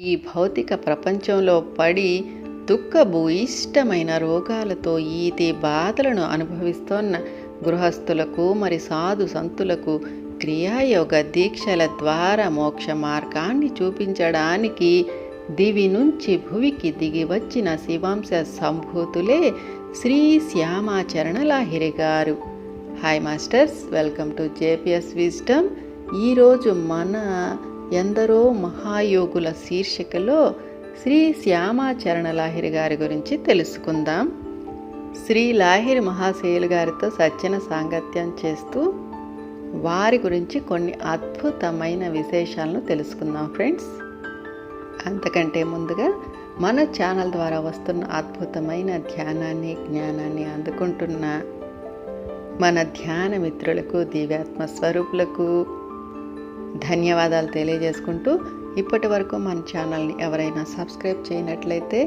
ఈ భౌతిక ప్రపంచంలో పడి దుఃఖభూయిష్టమైన రోగాలతో ఈతి బాధలను అనుభవిస్తోన్న గృహస్థులకు మరి సాధు సంతులకు క్రియాయోగ దీక్షల ద్వారా మోక్ష మార్గాన్ని చూపించడానికి దివి నుంచి భువికి దిగి వచ్చిన Shivansh సంభూతులే Shri Shyamacharan Lahiri garu hi masters welcome to JPS wisdom ఈరోజు మన ఎందరో మహాయోగుల శీర్షికలో శ్రీ శ్యామాచరణ లాహిరి గారి గురించి తెలుసుకుందాం. శ్రీ లాహిరి మహాశయులు గారితో సజ్జన సాంగత్యం చేస్తూ వారి గురించి కొన్ని అద్భుతమైన విశేషాలను తెలుసుకుందాం ఫ్రెండ్స్. అంతకంటే ముందుగా మన ఛానల్ ద్వారా వస్తున్న అద్భుతమైన ధ్యానాన్ని జ్ఞానాన్ని అందుకుంటున్న మన ధ్యాన మిత్రులకు దివ్యాత్మ స్వరూపులకు ధన్యవాదాలు తెలియజేసుకుంటూ ఇప్పటి వరకు మన ఛానల్ని ఎవరైనా సబ్స్క్రైబ్ చేయనట్లయితే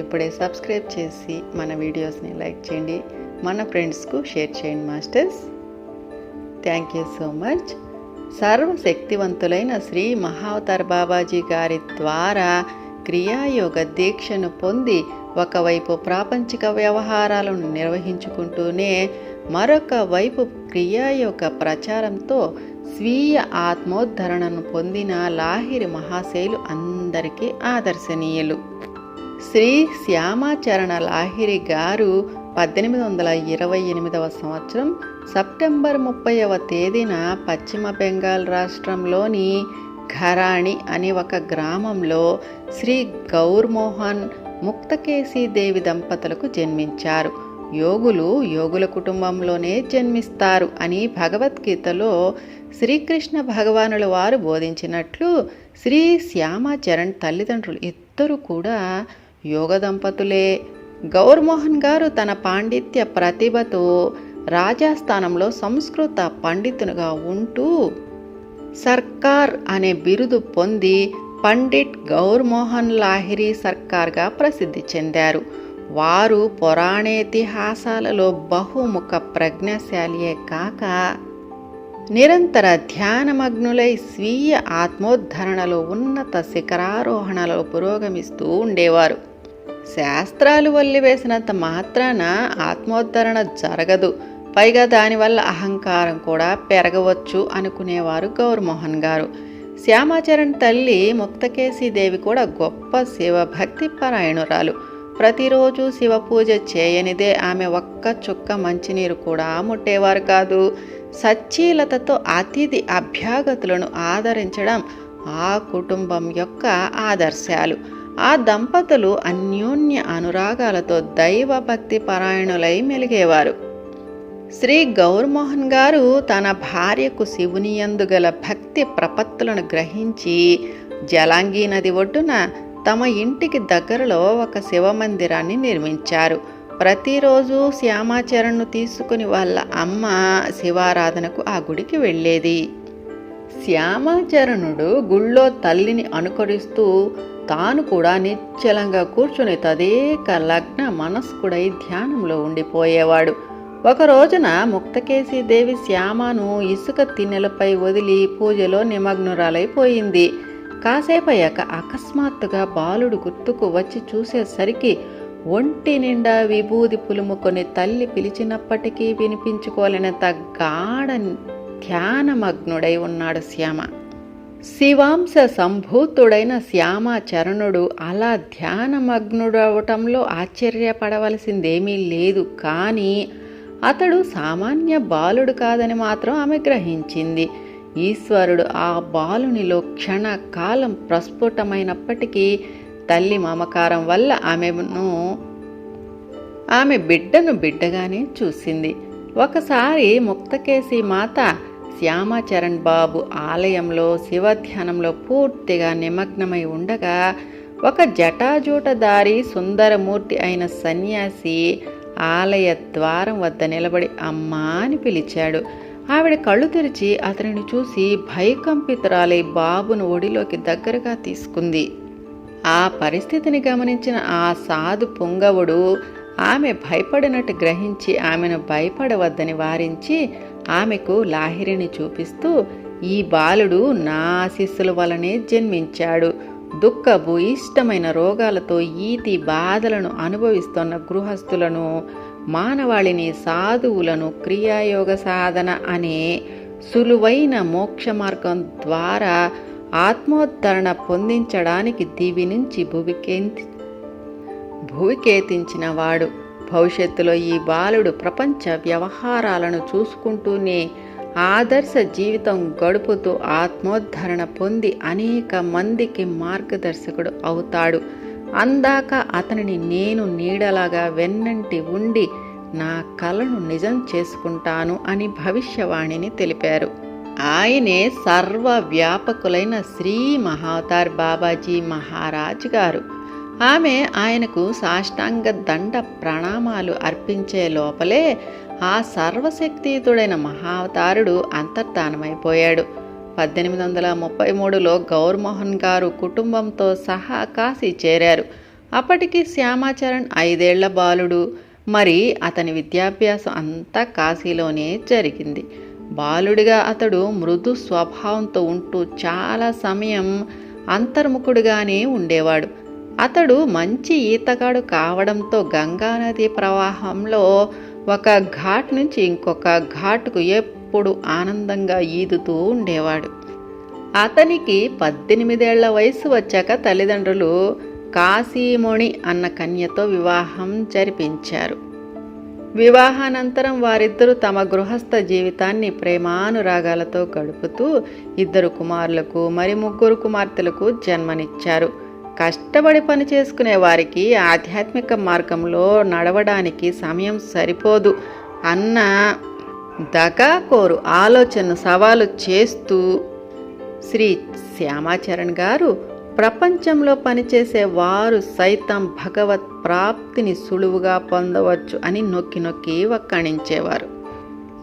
ఇప్పుడే సబ్స్క్రైబ్ చేసి మన వీడియోస్ని లైక్ చేయండి. మన ఫ్రెండ్స్కు షేర్ చేయండి masters. Thank you so much సర్వశక్తివంతులైన Shri Mahavatar Babaji గారి ద్వారా క్రియాయోగ దీక్షను పొంది ఒకవైపు ప్రాపంచిక వ్యవహారాలను నిర్వహించుకుంటూనే మరొక వైపు క్రియాయోగ ప్రచారంతో స్వీయ ఆత్మోద్ధరణను పొందిన లాహిరి మహాశైలు అందరికీ ఆదర్శనీయులు. శ్రీ శ్యామాచరణ లాహిరి గారు పద్దెనిమిది వందల ఇరవై ఎనిమిదవ సంవత్సరం సెప్టెంబర్ ముప్పైవ తేదీన పశ్చిమ బెంగాల్ రాష్ట్రంలోని ఘరాణి అనే ఒక గ్రామంలో శ్రీ గౌర్మోహన్ ముక్తకేశీ దేవి దంపతులకు జన్మించారు. యోగులు యోగుల కుటుంబంలోనే జన్మిస్తారు అని భగవద్గీతలో శ్రీకృష్ణ భగవానుల వారు బోధించినట్లు శ్రీ శ్యామాచరణ్ తల్లిదండ్రులు ఇద్దరు కూడా యోగ దంపతులే. గౌర్మోహన్ గారు తన పాండిత్య ప్రతిభతో రాజస్థానంలో సంస్కృత పండితునిగా ఉంటూ సర్కార్ అనే బిరుదు పొంది పండిట్ గౌర్మోహన్ లాహిరి సర్కార్గా ప్రసిద్ధి చెందారు. వారు పురాణేతిహాసాలలో బహుముఖ ప్రజ్ఞశాలియే కాక నిరంతర ధ్యానమగ్నులై స్వీయ ఆత్మోద్ధరణలో ఉన్నత శిఖరారోహణలో పురోగమిస్తూ ఉండేవారు. శాస్త్రాలు వల్లివేసినంత మాత్రాన ఆత్మోద్ధరణ జరగదు. పైగా దానివల్ల అహంకారం కూడా పెరగవచ్చు అనుకునేవారు గౌర్మోహన్ గారు. శ్యామాచరణ్ తల్లి ముక్తకేశీదేవి కూడా గొప్ప శివభక్తి పరాయణురాలు. ప్రతిరోజు శివ పూజ చేయనిదే ఆమె ఒక్క చుక్క మంచినీరు కూడా ముట్టేవారు కాదు. సచ్చీలతతో అతిథి అభ్యాగతులను ఆదరించడం ఆ కుటుంబం యొక్క ఆదర్శాలు. ఆ దంపతులు అన్యోన్య అనురాగాలతో దైవ భక్తి పరాయణులై మెలిగేవారు. శ్రీ గౌర్మోహన్ గారు తన భార్యకు శివుని గల భక్తి ప్రపత్తులను గ్రహించి జలాంగీ నది ఒడ్డున తమ ఇంటికి దగ్గరలో ఒక శివ మందిరాన్ని నిర్మించారు. ప్రతిరోజు శ్యామాచరణను తీసుకుని వాళ్ళ అమ్మ శివారాధనకు ఆ గుడికి వెళ్ళేది. శ్యామాచరణుడు గుళ్ళో తల్లిని అనుకరిస్తూ తాను కూడా నిశ్చలంగా కూర్చుని తదేక లగ్న మనస్కుడై ధ్యానంలో ఉండిపోయేవాడు. ఒక రోజున ముక్తకేశీ దేవి శ్యామను ఇసుక తిన్నెలపై వదిలి పూజలో నిమగ్నురాలైపోయింది. కాసేపయ్యాక అకస్మాత్తుగా బాలుడు గుర్తుకు వచ్చి చూసేసరికి ఒంటి నిండా విభూది పులుముకొని తల్లి పిలిచినప్పటికీ వినిపించుకోలేనంత గాఢ ధ్యానమగ్నుడై ఉన్నాడు శ్యామ. శివాంశ సంభూతుడైన శ్యామాచరణుడు అలా ధ్యానమగ్నుడవటంలో ఆశ్చర్యపడవలసిందేమీ లేదు. కానీ అతడు సామాన్య బాలుడు కాదని మాత్రం ఆమె గ్రహించింది. ఈశ్వరుడు ఆ బాలునిలో క్షణకాలం ప్రస్ఫుటమైనప్పటికీ తల్లి మమకారం వల్ల ఆమెను ఆమె బిడ్డను బిడ్డగానే చూసింది. ఒకసారి ముక్తకేసి మాత శ్యామాచరణ్ బాబు ఆలయంలో శివధ్యానంలో పూర్తిగా నిమగ్నమై ఉండగా ఒక జటాజూటదారి సుందరమూర్తి అయిన సన్యాసి ఆలయ ద్వారం వద్ద నిలబడి అమ్మా అని పిలిచాడు. ఆవిడ కళ్ళు తెరిచి అతనిని చూసి భయకంపితురాలై బాబును ఒడిలోకి దగ్గరగా తీసుకుంది. ఆ పరిస్థితిని గమనించిన ఆ సాధు పుంగవుడు ఆమె భయపడినట్టు గ్రహించి ఆమెను భయపడవద్దని వారించి ఆమెకు లాహిరిని చూపిస్తూ ఈ బాలుడు నా ఆశీస్సుల వలనే జన్మించాడు. దుఃఖపు ఇష్టమైన రోగాలతో ఈతి బాధలను అనుభవిస్తున్న గృహస్థులను మానవాళిని సాధువులను క్రియాయోగ సాధన అనే సులువైన మోక్ష మార్గం ద్వారా ఆత్మోద్ధరణ పొందించడానికి దివి నుంచి భూవికేంతి భూవికేతించిన వాడు భవిష్యత్తులో ఈ బాలుడు ప్రపంచ వ్యవహారాలను చూసుకుంటూనే ఆదర్శ జీవితం గడుపుతూ ఆత్మోద్ధరణ పొంది అనేక మందికి మార్గదర్శకుడు అవుతాడు. అందాక అతనిని నేను నీడలాగా వెన్నంటి ఉండి నా కలను నిజం చేసుకుంటాను అని భవిష్యవాణిని తెలిపారు. ఆయనే సర్వ వ్యాపకులైన శ్రీ మహావతార్ బాబాజీ మహారాజ్ గారు. ఆమె ఆయనకు సాష్టాంగ దండ ప్రణామాలు అర్పించే లోపలే ఆ సర్వశక్తియుతుడైన మహావతారుడు అంతర్ధానమైపోయాడు. పద్దెనిమిది వందల ముప్పై మూడులో గౌర్మోహన్ గారు కుటుంబంతో సహా కాశీ చేరారు. అప్పటికి శ్యామాచరణ్ ఐదేళ్ళ బాలుడు. మరి అతని విద్యాభ్యాసం అంతా కాశీలోనే జరిగింది. బాలుడిగా అతడు మృదు స్వభావంతో ఉంటూ చాలా సమయం అంతర్ముఖుడుగానే ఉండేవాడు. అతడు మంచి ఈతగాడు కావడంతో గంగానది ప్రవాహంలో ఒక ఘాట్ నుంచి ఇంకొక ఘాట్కు ఎప్పుడు ఆనందంగా ఈదుతూ ఉండేవాడు. అతనికి పద్దెనిమిదేళ్ళ వయసు వచ్చాక తల్లిదండ్రులు కాశీమణి అన్న కన్యతో వివాహం జరిపించారు. వివాహానంతరం వారిద్దరూ తమ గృహస్థ జీవితాన్ని ప్రేమానురాగాలతో గడుపుతూ ఇద్దరు కుమారులకు మరి ముగ్గురు కుమార్తెలకు జన్మనిచ్చారు. కష్టపడి పని చేసుకునే వారికి ఆధ్యాత్మిక మార్గంలో నడవడానికి సమయం సరిపోదు అన్న దగాకోరు ఆలోచన సవాలు చేస్తూ శ్రీ శ్యామాచరణ్ గారు ప్రపంచంలో పనిచేసే వారు సైతం భగవత్ ప్రాప్తిని సులువుగా పొందవచ్చు అని నొక్కి నొక్కి వక్కణించేవారు.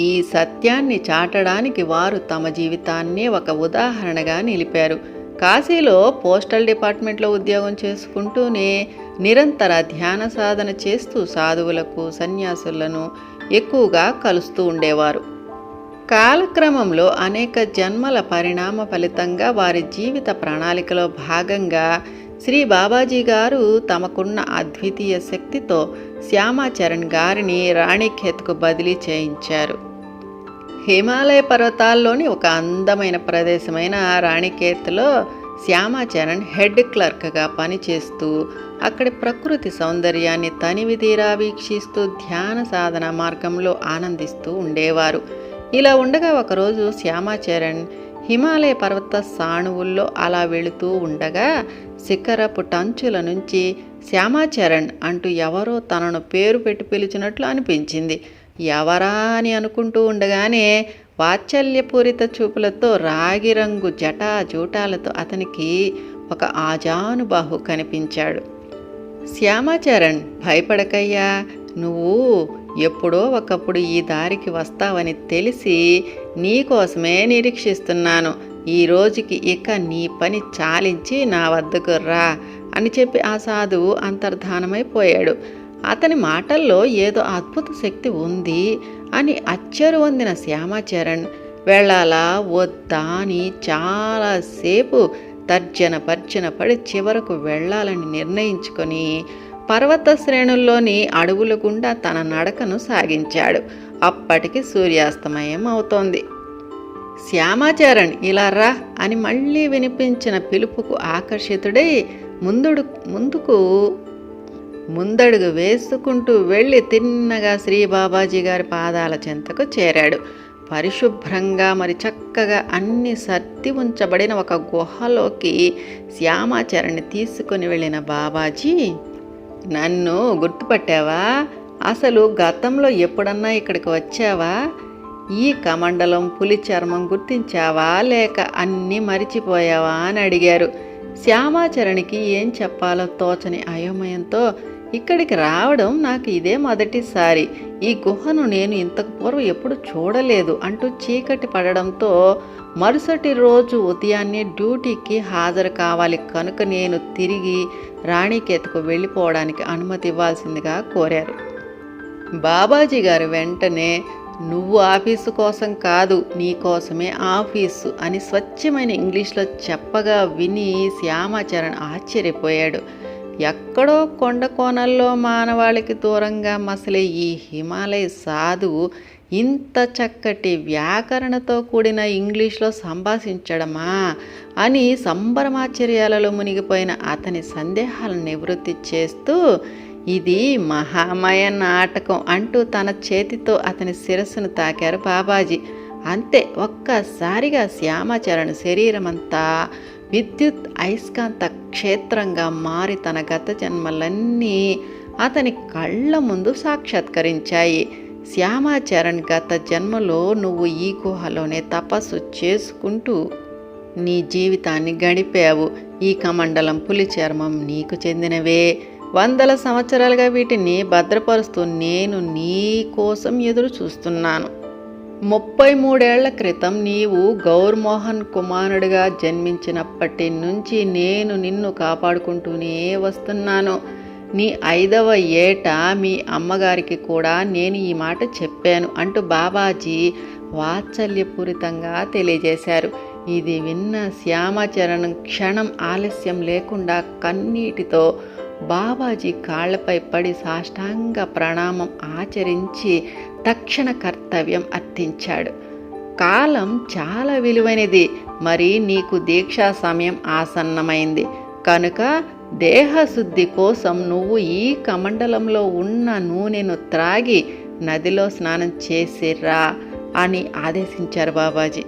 ఈ సత్యాన్ని చాటడానికి వారు తమ జీవితాన్నే ఒక ఉదాహరణగా నిలిపారు. కాశీలో పోస్టల్ డిపార్ట్మెంట్లో ఉద్యోగం చేసుకుంటూనే నిరంతర ధ్యాన సాధన చేస్తూ సాధువులకు సన్యాసులను ఎక్కువగా కలుస్తూ ఉండేవారు. కాలక్రమంలో అనేక జన్మల పరిణామ ఫలితంగా వారి జీవిత ప్రణాళికలో భాగంగా శ్రీ బాబాజీ గారు తమకున్న అద్వితీయ శక్తితో శ్యామాచరణ్ గారిని రాణిఖేత్కు బదిలీ చేయించారు. హిమాలయ పర్వతాల్లోని ఒక అందమైన ప్రదేశమైన రాణికేత్లో శ్యామాచరణ్ హెడ్ క్లర్క్గా పనిచేస్తూ అక్కడి ప్రకృతి సౌందర్యాన్ని తనివిధీరా వీక్షిస్తూ ధ్యాన సాధన మార్గంలో ఆనందిస్తూ ఉండేవారు. ఇలా ఉండగా ఒకరోజు శ్యామాచరణ్ హిమాలయ పర్వత సాణువుల్లో అలా వెళుతూ ఉండగా శిఖరపు టంచుల నుంచి శ్యామాచరణ్ అంటూ ఎవరో తనను పేరు పెట్టి పిలిచినట్లు అనిపించింది. ఎవరా? అని అనుకుంటూ ఉండగానే వాత్సల్యపూరిత చూపులతో రాగి రంగు జటా జూటాలతో అతనికి ఒక ఆజానుబాహు కనిపించాడు. శ్యామాచరణ్ భయపడకయ్యా నువ్వు ఎప్పుడో ఒకప్పుడు ఈ దారికి వస్తావని తెలిసి నీకోసమే నిరీక్షిస్తున్నాను. ఈ రోజుకి ఇక నీ పని చాలించి నా వద్దకు రా అని చెప్పి ఆ సాధువు అంతర్ధానమైపోయాడు. అతని మాటల్లో ఏదో అద్భుత శక్తి ఉంది. అని అచ్చరు పొందిన శ్యామాచరణ్ వెళ్ళాలా వద్దా అని చాలాసేపు తర్జన భర్జన పడి చివరకు వెళ్ళాలని నిర్ణయించుకొని పర్వత శ్రేణుల్లోని అడవుల గుండా తన నడకను సాగించాడు. అప్పటికి సూర్యాస్తమయం అవుతోంది. శ్యామాచరణ్ ఇలా రా అని మళ్ళీ వినిపించిన పిలుపుకు ఆకర్షితుడై ముందుడు ముందుకు ముందడుగు వేసుకుంటూ వెళ్ళి తిన్నగా శ్రీ బాబాజీ గారి పాదాల చెంతకు చేరాడు. పరిశుభ్రంగా మరి చక్కగా అన్ని సర్ది ఉంచబడిన ఒక గుహలోకి శ్యామాచరణి తీసుకుని వెళ్ళిన బాబాజీ నన్ను గుర్తుపట్టావా? అసలు గతంలో ఎప్పుడన్నా ఇక్కడికి వచ్చావా? ఈ కమండలం పులి చర్మం గుర్తించావా? లేక అన్నీ మరిచిపోయావా? అని అడిగారు. శ్యామాచరణికి ఏం చెప్పాలో తోచని అయోమయంతో ఇక్కడికి రావడం నాకు ఇదే మొదటిసారి. ఈ గుహను నేను ఇంతకు పూర్వం ఎప్పుడు చూడలేదు అంటూ చీకటి పడడంతో మరుసటి రోజు ఉదయాన్నే డ్యూటీకి హాజరు కావాలి కనుక నేను తిరిగి రాణికేతకు వెళ్ళిపోవడానికి అనుమతి ఇవ్వాల్సిందిగా కోరారు. బాబాజీ గారు వెంటనే నువ్వు ఆఫీసు కోసం కాదు నీ కోసమే ఆఫీసు అని స్వచ్ఛమైన ఇంగ్లీష్లో చెప్పగా విని శ్యామాచరణ్ ఆశ్చర్యపోయాడు. ఎక్కడో కొండ కోణల్లో మానవాళికి దూరంగా మసలే ఈ హిమాలయ సాధువు ఇంత చక్కటి వ్యాకరణతో కూడిన ఇంగ్లీష్లో సంభాషించడమా అని సంబరమాచర్యాలలో మునిగిపోయిన అతని సందేహాలను నివృత్తి చేస్తూ ఇది మహామయ నాటకం అంటూ తన చేతితో అతని శిరస్సును తాకారు బాబాజీ. అంతే ఒక్కసారిగా శ్యామాచరణ శరీరమంతా విద్యుత్ అయస్కాంత క్షేత్రంగా మారి తన గత జన్మలన్నీ అతని కళ్ళ ముందు సాక్షాత్కరించాయి. శ్యామాచరణ్ గత జన్మలో నువ్వు ఈ గుహలోనే తపస్సు చేసుకుంటూ నీ జీవితాన్ని గడిపావు. ఈ కమండలం పులి చర్మం నీకు చెందినవే. వందల సంవత్సరాలుగా వీటిని భద్రపరుస్తూ నేను నీ కోసం ఎదురు చూస్తున్నాను ముప్పై మూడేళ్ళ క్రితం నీవు గౌర్మోహన్ కుమారుడిగా జన్మించినప్పటి నుంచి నేను నిన్ను కాపాడుకుంటూనే వస్తున్నాను. నీ ఐదవ ఏట మీ అమ్మగారికి కూడా నేను ఈ మాట చెప్పాను అంటూ బాబాజీ వాత్సల్యపూరితంగా తెలియజేశారు. ఇది విన్న శ్యామచరణం క్షణం ఆలస్యం లేకుండా కన్నీటితో బాబాజీ కాళ్ళపై పడి సాష్టాంగ ప్రణామం ఆచరించి తక్షణ కర్తవ్యం అర్థించాడు. కాలం చాలా విలువైనది. మరి నీకు దీక్షా సమయం ఆసన్నమైంది. కనుక దేహశుద్ధి కోసం నువ్వు ఈ కమండలంలో ఉన్న నూనెను త్రాగి నదిలో స్నానం చేసిరా అని ఆదేశించారు బాబాజీ.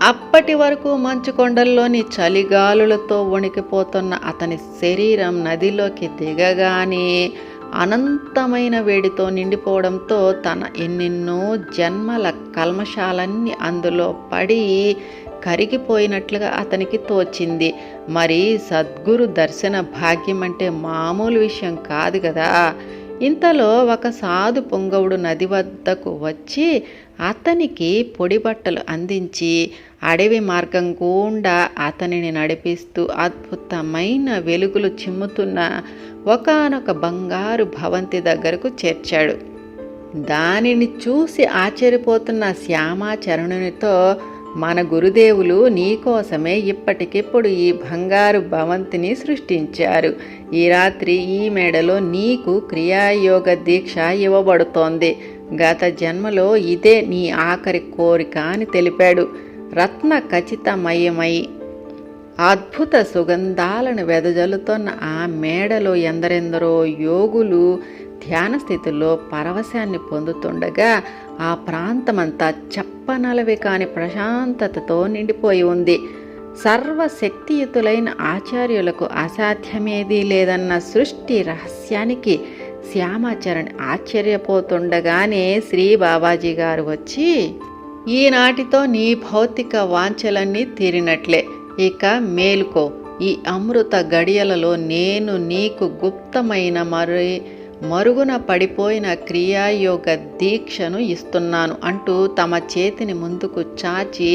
అప్పటి వరకు మంచు కొండల్లోని చలిగాలులతో వణికిపోతున్న అతని శరీరం నదిలోకి దిగగానే అనంతమైన వేడితో నిండిపోవడంతో తన ఎన్నెన్నో జన్మల కల్మషాలన్నీ అందులో పడి కరిగిపోయినట్లుగా అతనికి తోచింది. మరి సద్గురు దర్శన భాగ్యం అంటే మామూలు విషయం కాదు కదా ఇంతలో ఒక సాధు పొంగవుడు నది వద్దకు వచ్చి అతనికి పొడి బట్టలు అందించి అడవి మార్గం గుండా అతనిని నడిపిస్తూ అద్భుతమైన వెలుగులు చిమ్ముతున్న ఒకనొక బంగారు భవంతి దగ్గరకు చేర్చాడు. దానిని చూసి ఆశ్చర్యపోతున్న శ్యామాచరణునితో మన గురుదేవులు నీకోసమే ఇప్పటికిప్పుడు ఈ బంగారు భవంతిని సృష్టించారు. ఈ రాత్రి ఈ మేడలో నీకు క్రియాయోగ దీక్ష ఇవ్వబడుతోంది. గత జన్మలో ఇదే నీ ఆఖరి కోరిక అని తెలిపాడు. రత్న ఖచ్చితమయమై అద్భుత సుగంధాలను వెదజల్లుతున్న ఆ మేడలో ఎందరెందరో యోగులు ధ్యాన స్థితిలో పరవశాన్ని పొందుతుండగా ఆ ప్రాంతమంతా చెప్పనలవి కాని ప్రశాంతతతో నిండిపోయి ఉంది. సర్వశక్తియుతులైన ఆచార్యులకు అసాధ్యమేదీ లేదన్న సృష్టి రహస్యానికి శ్యామాచరణ్ ఆశ్చర్యపోతుండగానే శ్రీ బాబాజీ గారు వచ్చి ఈనాటితో నీ భౌతిక వాంఛలన్నీ తీరినట్లే. ఇక మేలుకో. ఈ అమృత గడియలలో నేను నీకు గుప్తమైన మరి మరుగున పడిపోయిన క్రియాయోగ దీక్షను ఇస్తున్నాను అంటూ తమ చేతిని ముందుకు చాచి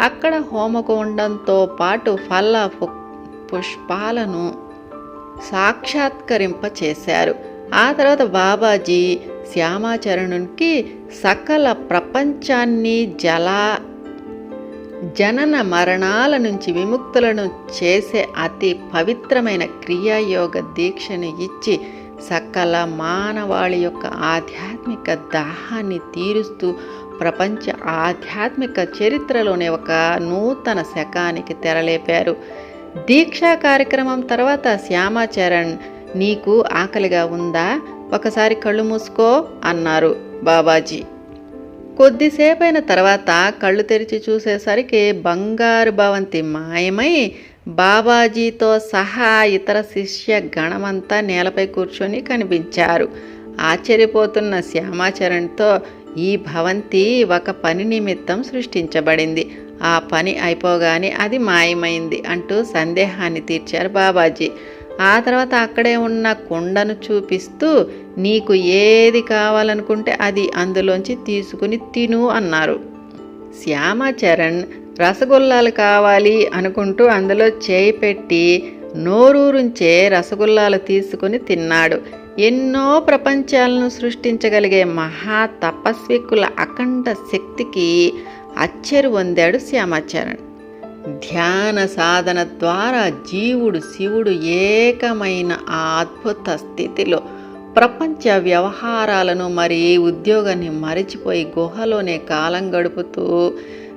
అక్కడ హోమకుండంతో పాటు ఫల్ల పుష్పాలను సాక్షాత్కరింప చేశారు ఆ తర్వాత బాబాజీ శ్యామాచరణునికి సకల ప్రపంచాన్ని జల జనన మరణాల నుంచి విముక్తులను చేసే అతి పవిత్రమైన క్రియాయోగ దీక్షను ఇచ్చి సకల మానవాళి యొక్క ఆధ్యాత్మిక దాహాన్ని తీరుస్తూ ప్రపంచ ఆధ్యాత్మిక చరిత్రలోనే ఒక నూతన శకానికి తెరలేపారు. దీక్షా కార్యక్రమం తర్వాత శ్యామాచరణ్ నీకు ఆకలిగా ఉందా? ఒకసారి కళ్ళు మూసుకో అన్నారు బాబాజీ. కొద్దిసేపైన తర్వాత కళ్ళు తెరిచి చూసేసరికి బంగారు భవంతి మాయమై బాబాజీతో సహా ఇతర శిష్య గణమంతా నేలపై కూర్చొని కనిపించారు. ఆశ్చర్యపోతున్న శ్యామాచరణ్తో ఈ భవంతి ఒక పని నిమిత్తం సృష్టించబడింది. ఆ పని అయిపోగానే అది మాయమైంది అంటూ సందేహాన్ని తీర్చారు బాబాజీ. ఆ తర్వాత అక్కడే ఉన్న కుండను చూపిస్తూ నీకు ఏది కావాలనుకుంటే అది అందులోంచి తీసుకుని తిను అన్నారు. శ్యామాచరణ్ రసగుల్లాలు కావాలి అనుకుంటూ అందులో చేయి పెట్టి నోరూరుంచే రసగుల్లాలు తీసుకుని తిన్నాడు. ఎన్నో ప్రపంచాలను సృష్టించగలిగే మహా తపస్వికుల అఖండ శక్తికి అచ్చెరు పొందాడు శ్యామాచరణ్. ధ్యాన సాధన ద్వారా జీవుడు శివుడు ఏకమైన ఆ అద్భుత స్థితిలో ప్రపంచ వ్యవహారాలను మరి ఉద్యోగాన్ని మరిచిపోయి గుహలోనే కాలం గడుపుతూ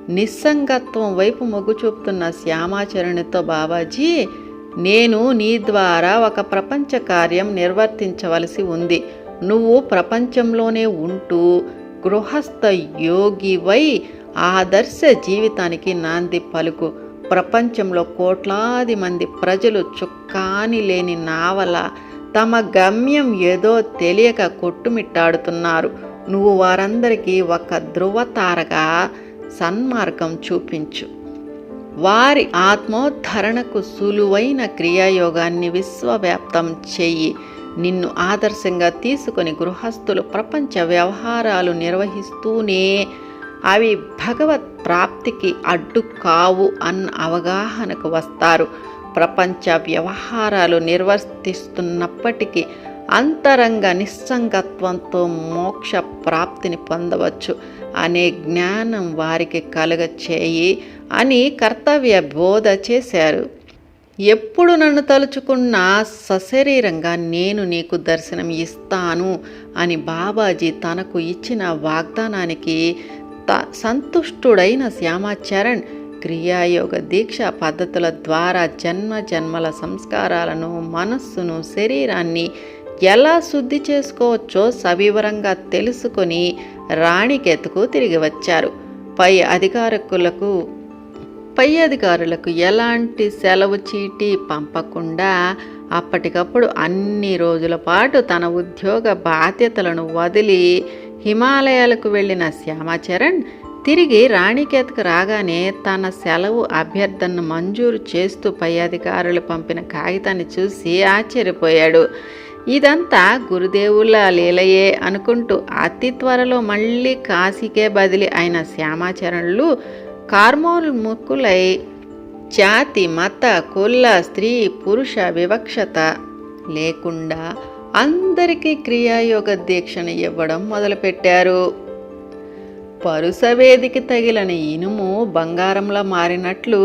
నిస్సంగత్వం వైపు మొగ్గు చూపుతున్న శ్యామాచరణితో బాబాజీ నేను నీ ద్వారా ఒక ప్రపంచ కార్యం నిర్వర్తించవలసి ఉంది. నువ్వు ప్రపంచంలోనే ఉంటూ గృహస్థ యోగివై ఆదర్శ జీవితానికి నాంది పలుకు. ప్రపంచంలో కోట్లాది మంది ప్రజలు చుక్కాని లేని నావల తమ గమ్యం ఏదో తెలియక కొట్టుమిట్టాడుతున్నారు. నువ్వు వారందరికీ ఒక ధృవతారగా సన్మార్గం చూపించు. వారి ఆత్మోద్ధరణకు సులువైన క్రియాయోగాన్ని విశ్వవ్యాప్తం చెయ్యి. నిన్ను ఆదర్శంగా తీసుకొని గృహస్థులు ప్రపంచ వ్యవహారాలు నిర్వహిస్తూనే అవి భగవత్ ప్రాప్తికి అడ్డు కావు అన్న అవగాహనకు వస్తారు. ప్రపంచ వ్యవహారాలు నిర్వర్తిస్తున్నప్పటికీ అంతరంగ నిస్సంగత్వంతో మోక్ష ప్రాప్తిని పొందవచ్చు. అనే జ్ఞానం వారికి కలుగ చేయి అని కర్తవ్య బోధ చేశారు. ఎప్పుడు నన్ను తలుచుకున్నా సశరీరంగా నేను నీకు దర్శనం ఇస్తాను అని బాబాజీ తనకు ఇచ్చిన వాగ్దానానికి సంతుష్టుడైన శ్యామాచరణ్ క్రియాయోగ దీక్ష పద్ధతుల ద్వారా జన్మ జన్మల సంస్కారాలను మనస్సును శరీరాన్ని ఎలా శుద్ధి చేసుకోవచ్చో సవివరంగా తెలుసుకొని రాణికెతుకు తిరిగి వచ్చారు. పై అధికారకులకు పై అధికారులకు ఎలాంటి సెలవు చీటీ పంపకుండా అప్పటికప్పుడు అన్ని రోజుల పాటు తన ఉద్యోగ బాధ్యతలను వదిలి హిమాలయాలకు వెళ్ళిన శ్యామాచరణ్ తిరిగి రాణికేతకు రాగానే తన సెలవు అభ్యర్థనను మంజూరు చేస్తూ పై అధికారులు పంపిన కాగితాన్ని చూసి ఆశ్చర్యపోయాడు. ఇదంతా గురుదేవుల లీలయే అనుకుంటూ అతి త్వరలో మళ్ళీ కాశీకే బదిలీ అయిన శ్యామాచరణులు కార్మోన్ముఖులై జాతి మత కుల స్త్రీ పురుష వివక్షత లేకుండా అందరికీ క్రియాయోగ దీక్షను ఇవ్వడం మొదలుపెట్టారు. పరుసవేదికి తగిలిన ఇనుము బంగారంలా మారినట్లు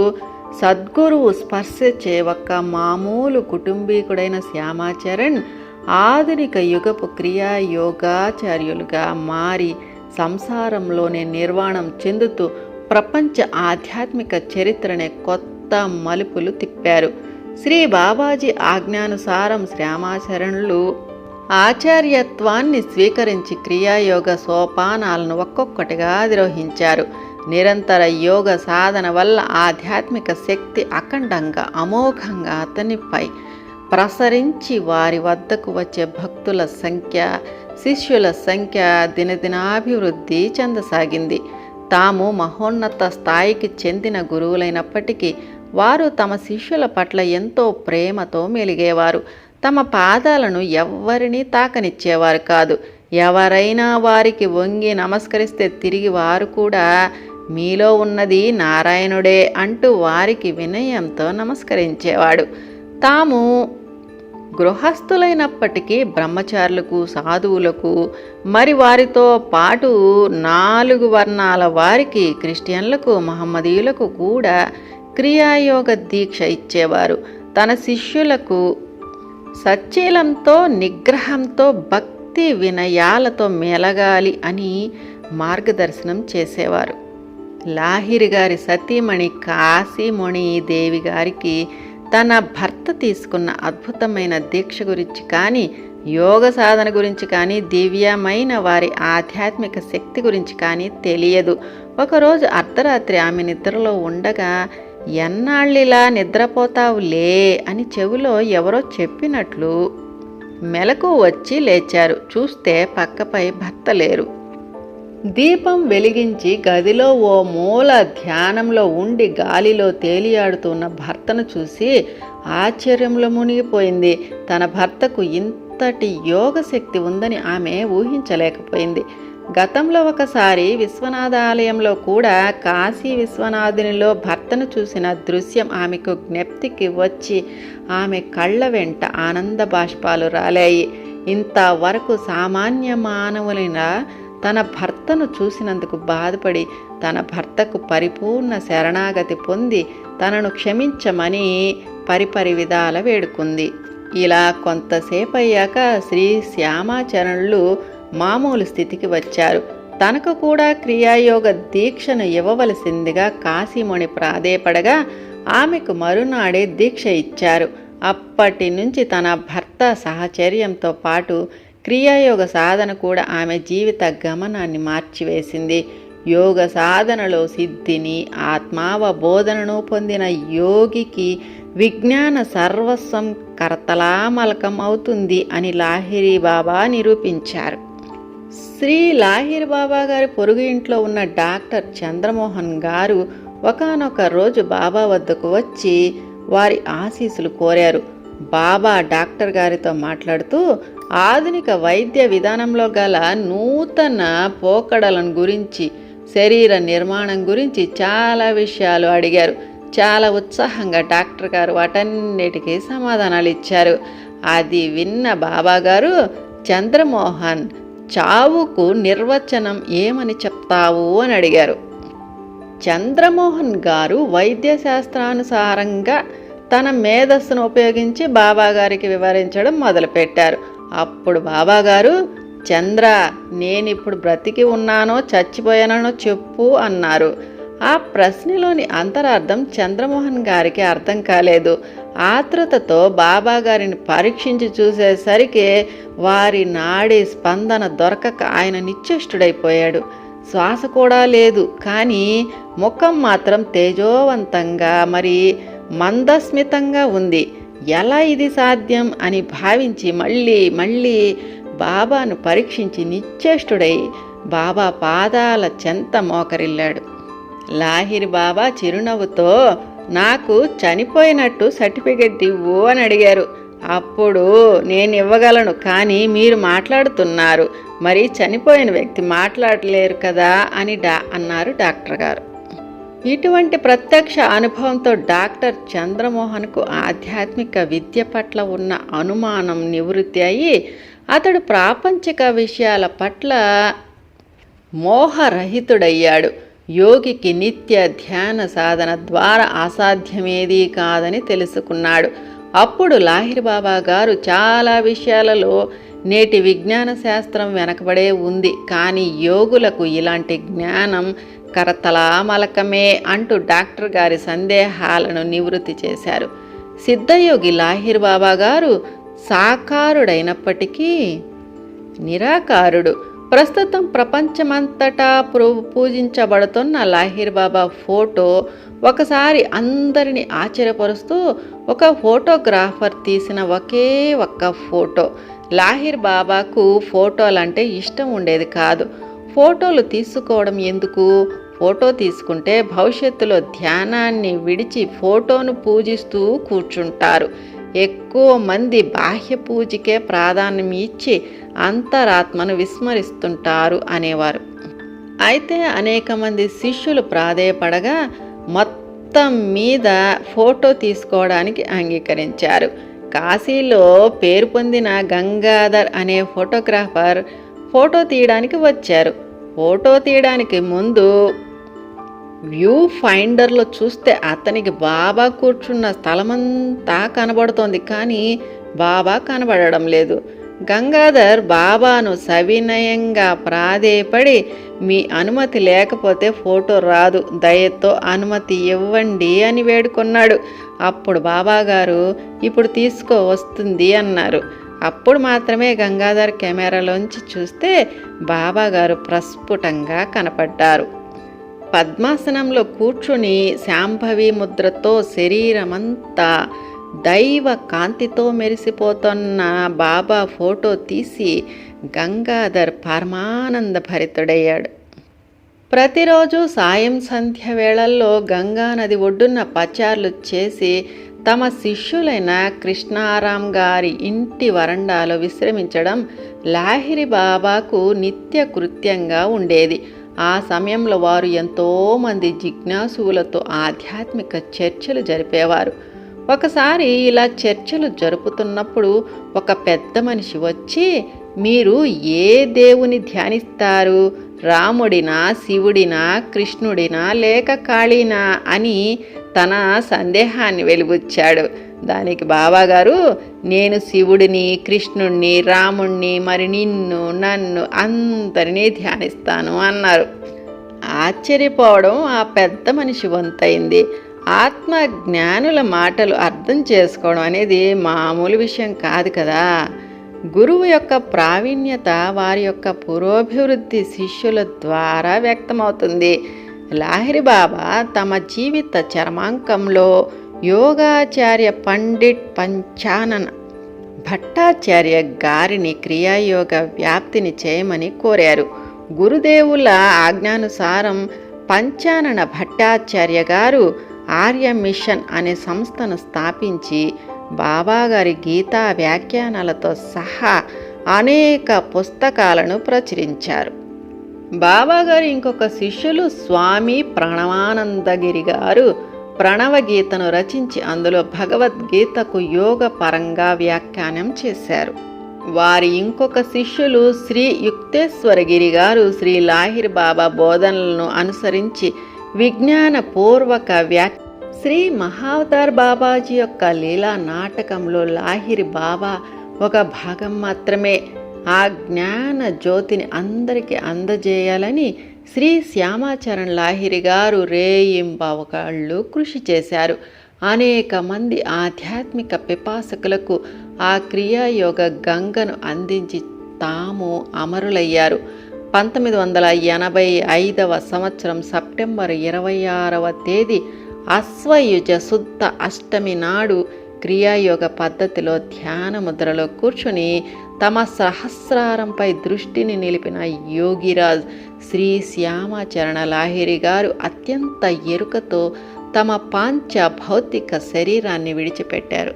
సద్గురువు స్పర్శ చేవక్క మామూలు కుటుంబీకుడైన శ్యామాచరణ్ ఆధునిక యుగపు క్రియా యోగాచార్యులుగా మారి సంసారంలోనే నిర్వాణం చెందుతూ ప్రపంచ ఆధ్యాత్మిక చరిత్రనే కొత్త మలుపులు తిప్పారు. శ్రీ బాబాజీ ఆజ్ఞానుసారం శ్యామాచరణులు ఆచార్యత్వాన్ని స్వీకరించి క్రియాయోగ సోపానాలను ఒక్కొక్కటిగా అధిరోహించారు. నిరంతర యోగ సాధన వల్ల ఆధ్యాత్మిక శక్తి అఖండంగా అమోఘంగా అతనిపై ప్రసరించి వారి వద్దకు వచ్చే భక్తుల సంఖ్య శిష్యుల సంఖ్య దినదినాభివృద్ధి చెందసాగింది. తాము మహోన్నత స్థాయికి చెందిన గురువులైనప్పటికీ వారు తమ శిష్యుల పట్ల ఎంతో ప్రేమతో మెలిగేవారు. తమ పాదాలను ఎవ్వరినీ తాకనిచ్చేవారు కాదు. ఎవరైనా వారికి వంగి నమస్కరిస్తే తిరిగి వారు కూడా మీలో ఉన్నది నారాయణుడే అంటూ వారికి వినయంతో నమస్కరించేవాడు. తాము గృహస్థులైనప్పటికీ బ్రహ్మచారులకు సాధువులకు మరి వారితో పాటు నాలుగు వర్ణాల వారికి క్రిస్టియన్లకు మహమ్మదీయులకు కూడా క్రియాయోగ దీక్ష ఇచ్చేవారు. తన శిష్యులకు సచ్చీలంతో నిగ్రహంతో భక్తి వినయాలతో మెలగాలి అని మార్గదర్శనం చేసేవారు. లాహిరి గారి సతీమణి కాశీమణి దేవి గారికి తన భర్త తీసుకున్న అద్భుతమైన దీక్ష గురించి కానీ యోగ సాధన గురించి కానీ దివ్యమైన వారి ఆధ్యాత్మిక శక్తి గురించి కానీ తెలియదు. ఒకరోజు అర్ధరాత్రి ఆమె నిద్రలో ఉండగా ఎన్నాళ్ళిలా నిద్రపోతావులే అని చెవిలో ఎవరో చెప్పినట్లు మెలకు వచ్చి లేచారు. చూస్తే పక్కపై భర్త లేరు. దీపం వెలిగించి గదిలో ఓ మూల ధ్యానంలో ఉండి గాలిలో తేలియాడుతున్న భర్తను చూసి ఆశ్చర్యంలో మునిగిపోయింది. తన భర్తకు ఇంతటి యోగశక్తి ఉందని ఆమె ఊహించలేకపోయింది. గతంలో ఒకసారి విశ్వనాథ ఆలయంలో కూడా కాశీ విశ్వనాథునిలో భర్తను చూసిన దృశ్యం ఆమెకు జ్ఞప్తికి వచ్చి ఆమె కళ్ళ వెంట ఆనంద బాష్పాలు రాలాయి. ఇంతవరకు సామాన్య మానవులైన తన భర్తను చూసినందుకు బాధపడి తన భర్తకు పరిపూర్ణ శరణాగతి పొంది తనను క్షమించమని పరిపరి విధాల వేడుకుంది. ఇలా కొంతసేపు అయ్యాక శ్రీ శ్యామాచరణులు మామూలు స్థితికి వచ్చారు. తనకు కూడా క్రియాయోగ దీక్షను ఇవ్వవలసిందిగా కాశీమణి ప్రాధేయపడగా ఆమెకు మరునాడే దీక్ష ఇచ్చారు. అప్పటి నుంచి తన భర్త సహచర్యంతో పాటు క్రియాయోగ సాధన కూడా ఆమె జీవిత గమనాన్ని మార్చివేసింది. యోగ సాధనలో సిద్ధిని ఆత్మావబోధనను పొందిన యోగికి విజ్ఞాన సర్వస్వం కర్తలామలకం అవుతుంది అని లాహిరి బాబా నిరూపించారు. శ్రీ లాహిర్ బాబా గారి పొరుగు ఇంట్లో ఉన్న డాక్టర్ చంద్రమోహన్ గారు ఒకానొక రోజు బాబా వద్దకు వచ్చి వారి ఆశీస్సులు కోరారు. బాబా డాక్టర్ గారితో మాట్లాడుతూ ఆధునిక వైద్య విధానంలో గల నూతన పోకడలను గురించి శరీర నిర్మాణం గురించి చాలా విషయాలు అడిగారు. చాలా ఉత్సాహంగా డాక్టర్ గారు వాటన్నిటికీ సమాధానాలు ఇచ్చారు. అది విన్న బాబా గారు చంద్రమోహన్ చావుకు నిర్వచనం ఏమని చెప్తావు అని అడిగారు. చంద్రమోహన్ గారు వైద్య శాస్త్రానుసారంగా తన మేధస్సును ఉపయోగించి బాబాగారికి వివరించడం మొదలుపెట్టారు. అప్పుడు బాబాగారు చంద్ర నేనిప్పుడు బ్రతికి ఉన్నానో చచ్చిపోయానో చెప్పు అన్నారు. ఆ ప్రశ్నలోని అంతరార్థం చంద్రమోహన్ గారికి అర్థం కాలేదు. ఆత్రుతతో బాబా గారిని పరీక్షించి చూసేసరికి వారి నాడి స్పందన దొరకక ఆయన నిశ్చేష్టుడైపోయాడు. శ్వాస కూడా లేదు కానీ ముఖం మాత్రం తేజోవంతంగా మరి మందస్మితంగా ఉంది. ఎలా ఇది సాధ్యం అని భావించి మళ్ళీ మళ్ళీ బాబాను పరీక్షించి నిశ్చేష్టుడై బాబా పాదాల చెంత మోకరిల్లాడు. లాహిరి బాబా చిరునవ్వుతో నాకు చనిపోయినట్టు సర్టిఫికెట్ ఇవ్వు అని అడిగారు. అప్పుడు నేను ఇవ్వగలను కానీ మీరు మాట్లాడుతున్నారు. మరి చనిపోయిన వ్యక్తి మాట్లాడలేరు కదా అని డా అన్నారు డాక్టర్ గారు. ఇటువంటి ప్రత్యక్ష అనుభవంతో డాక్టర్ చంద్రమోహన్కు ఆధ్యాత్మిక విద్య పట్ల ఉన్న అనుమానం నివృత్తి అయ్యి అతడు ప్రాపంచిక విషయాల పట్ల మోహరహితుడయ్యాడు. యోగికి నిత్య ధ్యాన సాధన ద్వారా అసాధ్యమేదీ కాదని తెలుసుకున్నాడు. అప్పుడు లాహిర్ బాబా గారు చాలా విషయాలలో నేటి విజ్ఞాన శాస్త్రం వెనకబడే ఉంది. కానీ యోగులకు ఇలాంటి జ్ఞానం కరతలామలకమే అంటూ డాక్టర్ గారి సందేహాలను నివృత్తి చేశారు. సిద్ధయోగి లాహిర్ బాబా గారు సాకారుడైనప్పటికీ నిరాకారుడు. ప్రస్తుతం ప్రపంచమంతటా పూజించబడుతున్న లాహీర్ బాబా ఫోటో ఒకసారి అందరిని ఆశ్చర్యపరుస్తూ ఒక ఫోటోగ్రాఫర్ తీసిన ఒకే ఒక్క ఫోటో. లాహిర్ బాబాకు ఫోటోలంటే ఇష్టం ఉండేది కాదు. ఫోటోలు తీసుకోవడం ఎందుకు? ఫోటో తీసుకుంటే భవిష్యత్తులో ధ్యానాన్ని విడిచి ఫోటోను పూజిస్తూ కూర్చుంటారు. ఎక్కువ మంది బాహ్య పూజకే ప్రాధాన్యం ఇచ్చి అంతరాత్మను విస్మరిస్తుంటారు అనేవారు. అయితే అనేక మంది శిష్యులు ప్రాధేయపడగా మొత్తం మీద ఫోటో తీసుకోవడానికి అంగీకరించారు. కాశీలో పేరు పొందిన గంగాధర్ అనే ఫోటోగ్రాఫర్ ఫోటో తీయడానికి వచ్చారు. ఫోటో తీయడానికి ముందు వ్యూ ఫైండర్లో చూస్తే అతనికి బాబా కూర్చున్న స్థలమంతా కనబడుతోంది కానీ బాబా కనబడడం లేదు. గంగాధర్ బాబాను సవినయంగా ప్రాధేయపడి మీ అనుమతి లేకపోతే ఫోటో రాదు దయతో అనుమతి ఇవ్వండి అని వేడుకున్నాడు. అప్పుడు బాబాగారు ఇప్పుడు తీసుకో వస్తుంది అన్నారు. అప్పుడు మాత్రమే గంగాధర్ కెమెరాలోంచి చూస్తే బాబాగారు ప్రస్ఫుటంగా కనపడ్డారు. పద్మాసనంలో కూర్చుని శాంభవి ముద్రతో శరీరమంతా దైవ కాంతితో మెరిసిపోతున్న బాబా ఫోటో తీసి గంగాధర్ పరమానంద భరితుడయ్యాడు. ప్రతిరోజు సాయం సంధ్య వేళల్లో గంగా నది ఒడ్డున పచార్లు చేసి తమ శిష్యులైన కృష్ణారాం గారి ఇంటి వరండాలో విశ్రమించడం లాహిరి బాబాకు నిత్య కృత్యంగా ఉండేది. ఆ సమయంలో వారు ఎంతోమంది జిజ్ఞాసువులతో ఆధ్యాత్మిక చర్చలు జరిపేవారు. ఒకసారి ఇలా చర్చలు జరుపుతున్నప్పుడు ఒక పెద్ద మనిషి వచ్చి మీరు ఏ దేవుని ధ్యానిస్తారు? రాముడినా శివుడినా కృష్ణుడినా లేక కాళీనా? అని తన సందేహాన్ని వెలిబుచ్చాడు. దానికి బాబాగారు నేను శివుడిని కృష్ణుణ్ణి రాముణ్ణి మరి నిన్ను నన్ను అందరినీ ధ్యానిస్తాను అన్నారు. ఆశ్చర్యపోవడం ఆ పెద్ద మనిషి వంతైంది. ఆత్మ జ్ఞానుల మాటలు అర్థం చేసుకోవడం అనేది మామూలు విషయం కాదు కదా. గురువు యొక్క ప్రావీణ్యత వారి యొక్క పురోభివృద్ధి శిష్యుల ద్వారా వ్యక్తమవుతుంది. లాహిరి బాబా తమ జీవిత చర్మాంకంలో యోగాచార్య పండిట్ పంచానన. భట్టాచార్య గారిని క్రియాయోగ వ్యాప్తిని చేయమని కోరారు. గురుదేవుల ఆజ్ఞానుసారం పంచానన భట్టాచార్య గారు ఆర్య మిషన్ అనే సంస్థను స్థాపించి బాబాగారి గీతా వ్యాఖ్యానాలతో సహా అనేక పుస్తకాలను ప్రచురించారు. బాబాగారి ఇంకొక శిష్యులు స్వామి ప్రణవానందగిరి గారు ప్రణవ గీతను రచించి అందులో భగవద్గీతకు యోగ పరంగా వ్యాఖ్యానం చేశారు. వారి ఇంకొక శిష్యులు శ్రీ యుక్తేశ్వరగిరి గారు శ్రీ లాహిర్ బాబా బోధనలను అనుసరించి విజ్ఞానపూర్వక వ్యా శ్రీ మహావతార్ బాబాజీ యొక్క లీలా నాటకంలో లాహిరి బాబా ఒక భాగం మాత్రమే ఆ జ్ఞాన జ్యోతిని అందరికీ అందజేయాలని శ్రీ శ్యామాచరణ్ లాహిరి గారు రేయింబావకాళ్ళు కృషి చేశారు. అనేక మంది ఆధ్యాత్మిక పిపాసకులకు ఆ క్రియాయోగ గంగను అందించి తాము అమరులయ్యారు. పంతొమ్మిది వందల ఎనభై ఐదవ సంవత్సరం సెప్టెంబర్ ఇరవై ఆరవ తేదీ అశ్వయుజ శుద్ధ అష్టమి నాడు క్రియాయోగ పద్ధతిలో ధ్యాన ముద్రలో కూర్చుని తమ సహస్రారంపై దృష్టిని నిలిపిన యోగిరాజ్ శ్రీ శ్యామాచరణ లాహిరి గారు అత్యంత ఎరుకతో తమ పాంచ భౌతిక శరీరాన్ని విడిచిపెట్టారు.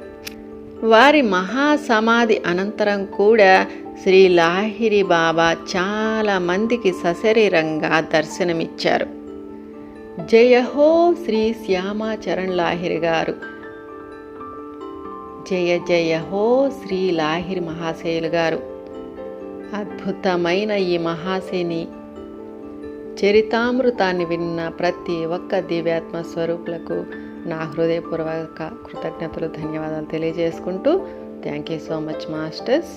వారి మహాసమాధి అనంతరం కూడా శ్రీ లాహిరి బాబా చాలా మందికి సశరీరంగా దర్శనమిచ్చారు. జయ హో శ్రీ శ్యామాచరణ్ లాహిరి గారు. జయ జయ హో శ్రీ లాహిరి మహాశయులు గారు. అద్భుతమైన ఈ మహాశిని చరితామృతాన్ని విన్న ప్రతి ఒక్క దివ్యాత్మ స్వరూపులకు నా హృదయపూర్వక కృతజ్ఞతలు ధన్యవాదాలు తెలియజేసుకుంటూ thank you so much masters